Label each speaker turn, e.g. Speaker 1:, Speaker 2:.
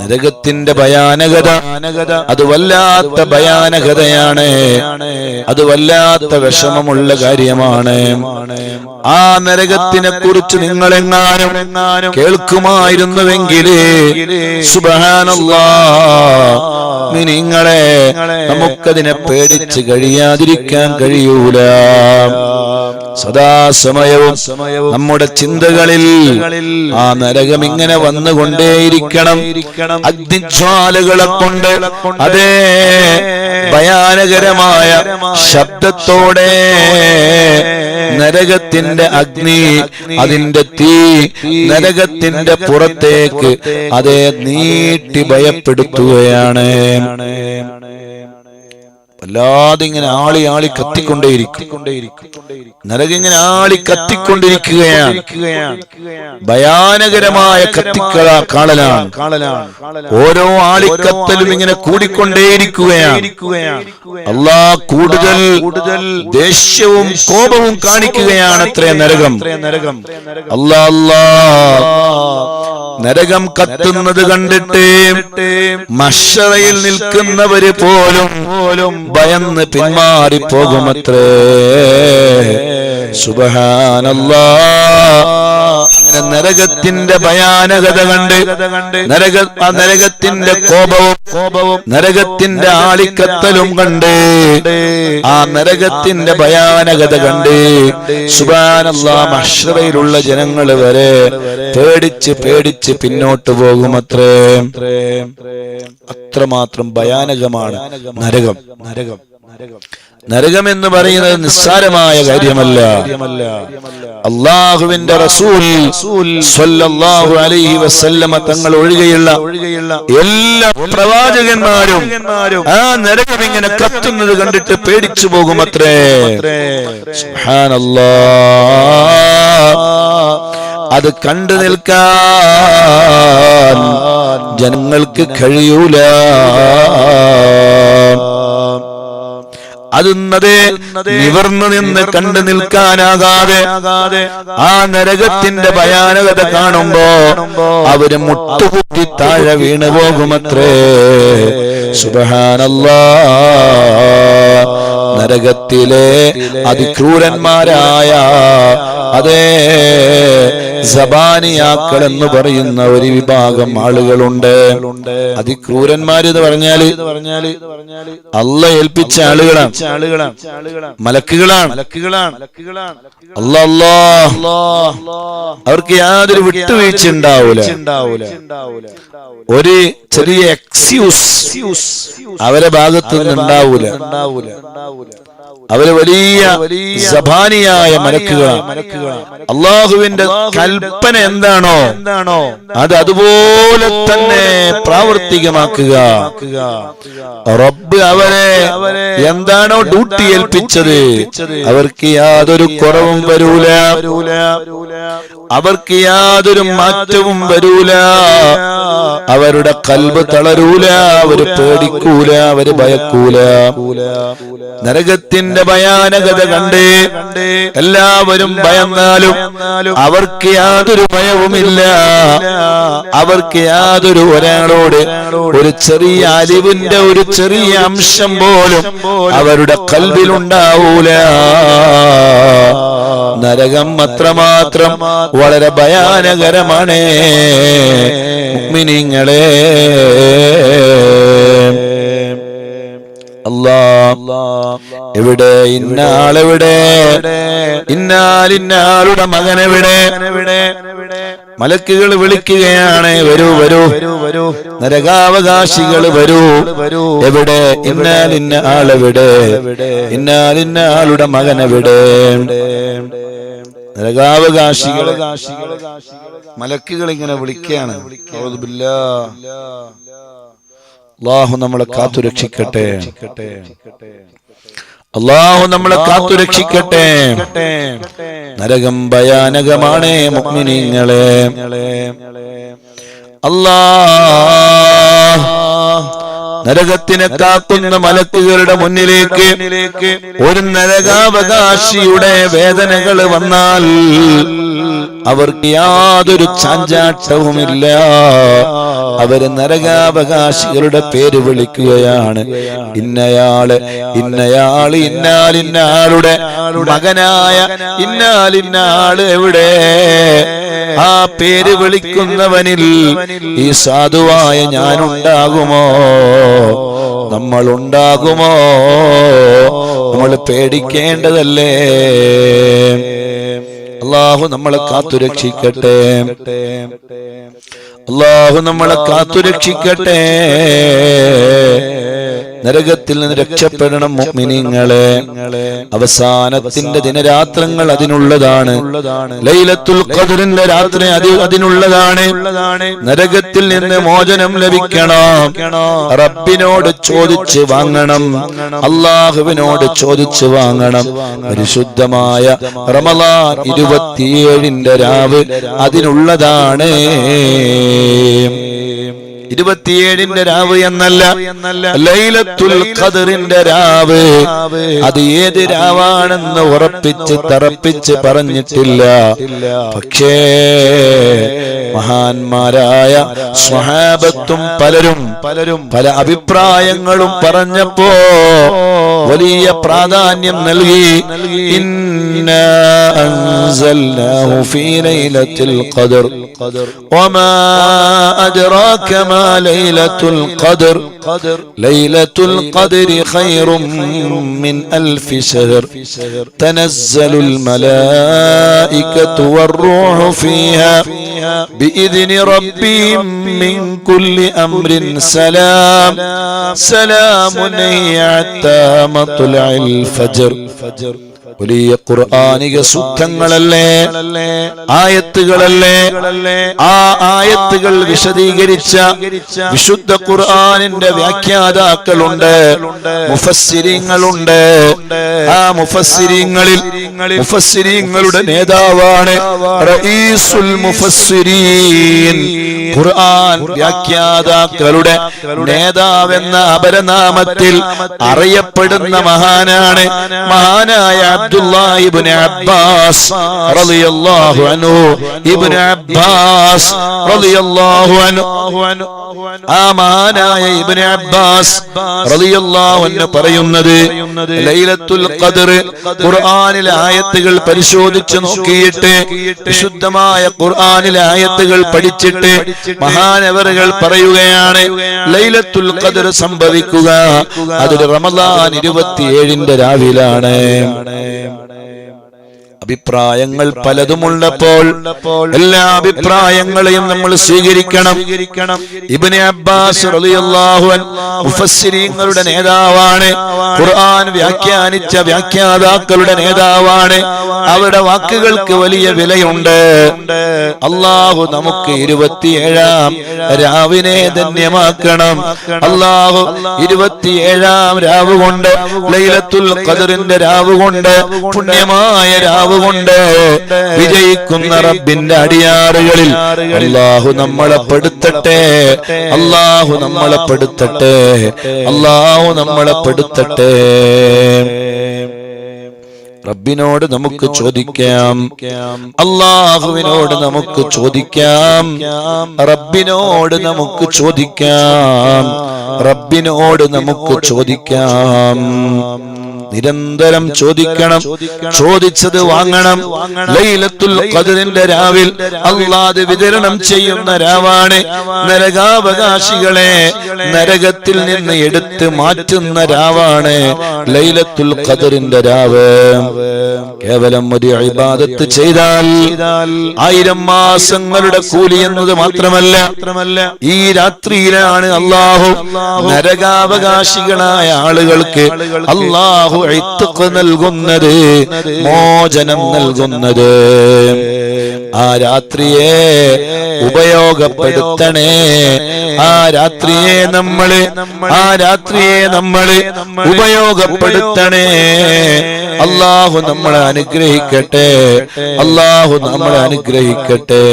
Speaker 1: നരകത്തിന്റെ ഭയാനകത. അത് വല്ലാത്ത ഭയാനകതയാണ്. അത് വല്ലാത്ത വിഷമമുള്ള കാര്യമാണ്. ആ നരകത്തിനെ കുറിച്ച് നിങ്ങൾ എങ്ങാനും കേൾക്കുമായിരുന്നുവെങ്കിൽ നിങ്ങളെ നമുക്കതിനെ പേടിച്ച് കഴിയാതിരിക്കാൻ കഴിയൂല. സദാസമയവും സമയവും നമ്മുടെ ചിന്തകളിൽ ആ നരകം ഇങ്ങനെ വന്നുകൊണ്ടേയിരിക്കണം. അഗ്നിജ്വാലകളെ കൊണ്ട് അതേ ഭയാനകരമായ ശബ്ദത്തോടെ നരകത്തിന്റെ അഗ്നി അതിന്റെ തീ നരകത്തിന്റെ പുറത്തേക്ക് അതേ നീട്ടി ഭയപ്പെടുത്തുകയാണ്. വല്ലാതെ ഇങ്ങനെ ആളി ആളി കത്തിക്കൊണ്ടേയിരിക്കും. നരകിങ്ങനെ ആളി കത്തിക്കൊണ്ടിരിക്കുകയാണ്. ഭയാനകരമായ കത്തിക്കള കാളലാണ് ഓരോ ആളിക്കത്തലും ഇങ്ങനെ കൂടിക്കൊണ്ടേയിരിക്കുകയാണ്. അല്ലാ കൂടുതൽ കൂടുതൽ ദേഷ്യവും കോപവും കാണിക്കുകയാണ് അത്രേ നരകം. അല്ലാ അല്ലാ നരകം കത്തുന്നത് കണ്ടിട്ട് മഷറയിൽ നിൽക്കുന്നവര് പോലും പോലും ഭയന്ന് പിന്മാറിപ്പോകുമത്രേ സുബഹാനല്ലാ. അങ്ങനെ നരകത്തിന്റെ ഭയാനകത കണ്ട് നരക ആ നരകത്തിന്റെ കോപവും കോപവും നരകത്തിന്റെ ആളിക്കത്തലും കണ്ട് ആ നരകത്തിന്റെ ഭയാനകത കണ്ട് സുബാനല്ലാ അശ്രവയിലുള്ള ജനങ്ങൾ വരെ പേടിച്ച് പേടിച്ച് പിന്നോട്ട് പോകും അത്രേ. അത്രമാത്രം ഭയാനകമാണ് നരകം. നരകം. നരകം. എന്ന് പറയുന്നത് നിസ്സാരമായ കാര്യമല്ല. അള്ളാഹുവിന്റെ റസൂൽ സ്വല്ലല്ലാഹു അലൈഹി വസല്ലമ തങ്ങൾ ഒഴികെയുള്ള എല്ലാ പ്രവാചകന്മാരും ആ നരകം ഇങ്ങനെ കത്തുന്നത് കണ്ടിട്ട് പേടിച്ചു പോകുമത്രേ. അത്രേ അത് കണ്ടു നിൽക്കാൻ ജനങ്ങൾക്ക് കഴിയൂല. അതുന്നതേ നിവർന്നു നിന്ന് കണ്ടു നിൽക്കാനാകാതെ ആ നരകത്തിന്റെ ഭയാനകത കാണുമ്പോ അവർ മുട്ടുകുത്തി താഴെ വീണു പോകുമത്രേ. സുബഹാനല്ലാ. നരകത്തിലെ അതിക്രൂരന്മാരായ അതേ സബാനിയാക്കൾ എന്ന് പറയുന്ന ഒരു വിഭാഗം ആളുകളുണ്ട്. അതിക്രൂരന്മാര് എന്ന് പറഞ്ഞാൽ അല്ല ഏൽപ്പിച്ച ആളുകളാണ്. മലക്കുകളാണ്. മലക്കുകളാണ്. അല്ലാ അവർക്ക് യാതൊരു വിട്ടുവീഴ്ച ഉണ്ടാവൂല ഒരു ചെറിയ എക്സ്ക്യൂസ് അവരെ ഭാഗത്തു നിന്ന് ഉണ്ടാവൂല അവർ വലിയ സഭാനിയായ മലക്കുകളാണ്. അള്ളാഹുവിന്റെ കൽപ്പന എന്താണോ അത് അതുപോലെ തന്നെ പ്രാവർത്തികമാക്കുക. റബ്ബ് അവരെ എന്താണോ ഡ്യൂട്ടി ഏൽപ്പിച്ചത് അവർക്ക് യാതൊരു കുറവും വരൂല. അവർക്ക് യാതൊരു മാറ്റവും വരൂല. അവരുടെ കൽബ് തളരൂല. അവർ പേടിക്കൂല. അവർ ഭയക്കൂല. നരകത്തിന്റെ ഭയാനകത കണ്ട് എല്ലാവരും ഭയന്നാലും അവർക്ക് യാതൊരു ഭയവുമില്ല. അവർക്ക് യാതൊരു ഒരാളോട് ഒരു ചെറിയ അലിവിന്റെ ഒരു ചെറിയ അംശം പോലും അവരുടെ കൽവിലുണ്ടാവൂല. നരകം അത്രമാത്രം വളരെ ഭയാനകരമാണ്. മുഅ്മിനീങ്ങളെ അല്ലാ എവിടെ? ഇന്നാളെവിടെ ഇന്നാലിന്നാളുടെ എവിടെ? മലക്കുകൾ വിളിക്കുകയാണ് വരൂ വരൂ. വരൂ. നരകാവകാശികൾ വരൂ വരൂ എവിടെ? ഇന്നാലിന്ന ആളെവിടെ ഇന്നാലിന്ന ആളുടെ മകനെവിടെ നരകാവകാശികൾ. മലക്കുകൾ ഇങ്ങനെ വിളിക്കുകയാണ്. ബില്ലാ. അള്ളാഹു നമ്മളെ കാത്തുരക്ഷിക്കട്ടെ. അള്ളാഹു നമ്മളെ കാത്തുരക്ഷിക്കട്ടെ. നരകം ഭയാനകമാണ് മുഗ്മിനീങ്ങളെ അല്ലാ നരകത്തിനെ കാക്കുന്ന മലക്കുകളുടെ മുന്നിലേക്ക് ഒരു നരകാവകാശിയുടെ വേദനകൾ വന്നാൽ അവർക്ക് യാതൊരു ചാഞ്ചാട്ടവുമില്ല. അവർ നരകാവകാശികളുടെ പേര് വിളിക്കുകയാണ്. ഇന്നയാൾ ഇന്നയാൾ ഇന്നാലിന്നാളുടെ മകനായ ഇന്നാലിന്നാൾ എവിടെ? ആ പേര് വിളിക്കുന്നവനിൽ ഈ സാധുവായ ഞാനുണ്ടാകുമോ? നമ്മൾ ഉണ്ടാകുമോ നമ്മൾ പേടിക്കേണ്ടതല്ലേ? അള്ളാഹു നമ്മളെ കാത്തുരക്ഷിക്കട്ടെ. അള്ളാഹു നമ്മളെ കാത്തുരക്ഷിക്കട്ടെ. നരകത്തിൽ നിന്ന് രക്ഷപ്പെടണം മുഅ്മിനീങ്ങളെ. അവസാനത്തിന്റെ ദിനരാത്രങ്ങൾ അതിനുള്ളതാണ്. ലൈലത്തുൽ ഖദറിന്റെ രാത്രി അത് അതിനുള്ളതാണ്. നരകത്തിൽ നിന്ന് മോചനം ലഭിക്കണം. റബ്ബിനോട് ചോദിച്ചു വാങ്ങണം. അള്ളാഹുവിനോട് ചോദിച്ചു വാങ്ങണം. പരിശുദ്ധമായ റമലാൻ ഇരുപത്തിയേഴിന്റെ രാവ് അതിനുള്ളതാണ്. ഇരുപത്തിയേഴിന്റെ രാവ് എന്നല്ല ലൈലത്തുൽ ഖദറിന്റെ രാവ്. അത് ഏത് രാവാണെന്ന് ഉറപ്പിച്ച് തറപ്പിച്ച് പറഞ്ഞിട്ടില്ല. പക്ഷേ മഹാന്മാരായ സ്വഹാബത്തും പലരും പലരും പല അഭിപ്രായങ്ങളും പറഞ്ഞപ്പോ വലിയ പ്രാധാന്യം നൽകി ഇന്നീലത്തിൽ ഖദർ. ഒമാ അദ്രാക്കമാ ليلة القدر. ليلة القدر خير من ألف شهر. تنزل الملائكة والروح فيها بإذن ربهم من كل أمر سلام. سلام هي حتى مطلع الفجر വലിയ ഖുർആാനിക സൂക്തങ്ങളല്ലേ? ആയത്തുകളല്ലേ? ആ ആയത്തുകൾ വിശദീകരിച്ച വിശുദ്ധ ഖുർആാനിന്റെ വ്യാഖ്യാതാക്കളുണ്ട്. മുഫസ്സിരിങ്ങളുണ്ട്. ആ മുഫസ്സിരിങ്ങളിൽ മുഫസ്സിരിങ്ങളുടെ നേതാവാണ് റഈസുൽ മുഫസ്സിരീൻ. ഖുർആൻ വ്യാഖ്യാതാക്കളുടെ നേതാവെന്ന അപരനാമത്തിൽ അറിയപ്പെടുന്ന മഹാനാണ്. മഹാനായ അബ്ദുല്ലാഹി ഇബ്നു അബ്ബാസ് റളിയല്ലാഹു അൻഹു. ഇബ്നു അബ്ബാസ് റളിയല്ലാഹു അൻഹു. ആ മഹാനായ ഇബ്നു അബ്ബാസ് റളിയല്ലാഹു അൻഹു പറയുന്നത് ലൈലത്തുൽ ഖദർ ഖുർആനിലെ ആയത്തുകൾ പരിശോധിച്ച് നോക്കിയിട്ട് വിശുദ്ധമായ ഖുർആനിലെ ആയത്തുകൾ പഠിച്ചിട്ട് മഹാനവറുകൾ പറയുകയാണ് ലൈലത്തുൽ ഖദർ സംഭവിക്കുക. അതൊരു റമദാൻ ഇരുപത്തിയേഴിന്റെ രാവിലാണ്. ആണ് അഭിപ്രായങ്ങൾ പലതുമുള്ളപ്പോൾ എല്ലാ അഭിപ്രായങ്ങളെയും നമ്മൾ സ്വീകരിക്കണം. ഇബിനെ അബ്ബാസ് മുഫസ്സിരീങ്ങളുടെ നേതാവാണ്. ഖുർആൻ വ്യാഖ്യാനിച്ച വ്യാഖ്യാതാക്കളുടെ നേതാവാണ്. അവരുടെ വാക്കുകൾക്ക് വലിയ വിലയുണ്ട്. അള്ളാഹു നമുക്ക് ഇരുപത്തിയേഴാം രാവിനെ ധന്യമാക്കണം. അള്ളാഹു ഇരുപത്തിയേഴാം രാവ് കൊണ്ട് ലൈലത്തുൽ ഖദറിന്റെ രാവ് കൊണ്ട് പുണ്യമായ രാവ് കൊണ്ട് വിജയിക്കുന്ന റബ്ബിന്റെ അടിയാറുകളിൽ അള്ളാഹു നമ്മളെ പെടുത്തട്ടെ. അള്ളാഹു നമ്മളെ പെടുത്തട്ടെ. അള്ളാഹു നമ്മളെ പെടുത്തട്ടെ. റബ്ബിനോട് നമുക്ക് ചോദിക്കാം. അള്ളാഹുവിനോട് നമുക്ക് ചോദിക്കാം. റബ്ബിനോട് നമുക്ക് ചോദിക്കാം. റബ്ബിനോട് നമുക്ക് ചോദിക്കാം. നിരന്തരം ചോദിക്കണം. ചോദിച്ചത് വാങ്ങണം. ലൈലത്തുൽ ഖദറിന്റെ രാവിൽ അള്ളാഹ് വിതരണം ചെയ്യുന്ന രാവാണ്. നരകാവകാശികളെ നരകത്തിൽ നിന്ന് എടുത്ത് മാറ്റുന്ന രാവാണ് ലൈലത്തുൽ ഖദറിന്റെ രാവ്. കേവലം ഒരു ഇബാദത്ത് ചെയ്താൽ ആയിരം മാസങ്ങളുടെ കൂലി എന്നത് മാത്രമല്ല ഈ രാത്രിയിലാണ് അള്ളാഹു നരകാവകാശികളായ ആളുകൾക്ക് അള്ളാഹു ഇത്ഖ് നൽകുന്നത് മോചനം നൽകുന്നത്. ആ രാത്രിയെ ഉപയോഗപ്പെടുത്തണേ. ആ രാത്രിയെ നമ്മൾ ആ രാത്രിയെ നമ്മൾ ഉപയോഗപ്പെടുത്തണേ. അള്ളാഹു നമ്മളെ അനുഗ്രഹിക്കട്ടെ. അള്ളാഹു നമ്മളെ അനുഗ്രഹിക്കട്ടെ.